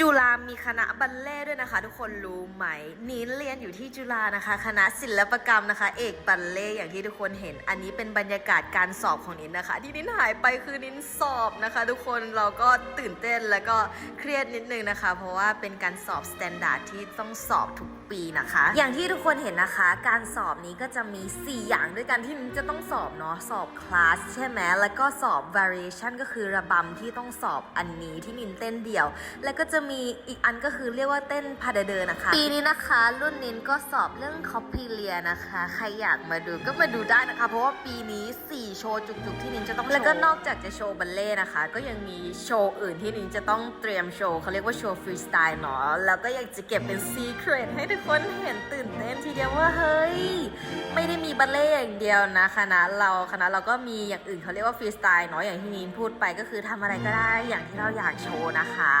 จุฬามีคณะบัลเล่ด้วยนะคะ ทุกคนรู้ไหมนิ้นเรียนอยู่ที่จุฬานะคะ คณะศิลปกรรมนะคะ เอกบัลเล่อย่างที่ทุกคนเห็น อันนี้เป็นบรรยากาศการสอบของนิ้นนะคะ ที่นิ้นหายไปคือนิ้นสอบนะคะ ทุกคนเราก็ตื่นเต้นแล้วก็เครียดนิดนึงนะคะ เพราะว่าเป็นการสอบสแตนดาร์ดที่ต้องสอบทุกปีนะคะ อย่างที่ทุกคนเห็นนะคะ การสอบนี้ก็จะมี 4 อย่างด้วยกันที่นิ้นจะต้องสอบเนาะสอบคลาสใช่ไหมแล้วก็สอบ variation ก็คือระบำที่ต้องสอบอันนี้ที่นิ้นเต้นเดี่ยว แล้วก็จะมีอีกอันก็คือเรียกว่าเต้นพาเดเดอร์นะคะ ปีนี้นะคะ รุ่นนินก็สอบเรื่องคอปพีเลียนะคะ ใครอยากมาดูก็มาดูได้นะคะ เพราะว่าปีนี้ 4 โชว์จุกๆที่นินจะต้องโชว์แล้วก็นอกจากจะโชว์บัลเล่ต์นะคะ ก็ยังมีโชว์อื่นที่นินจะต้องเตรียมโชว์เขาเรียกว่าโชว์ฟรีสไตล์เนาะแล้วก็อยากจะเก็บเป็นซีเครตให้ทุกคนเห็นตื่นเต้นทีเดียวว่าเฮ้ยไม่ได้มีบัลเล่ต์อย่างเดียวนะคณะเราคณะเราก็มีอย่างอื่นเขาเรียกว่าฟรีสไตล์เนาะอย่างที่นินพูดไปก็คือทำอะไรก็ได้อย่างที่เราอยากโชว์นะคะ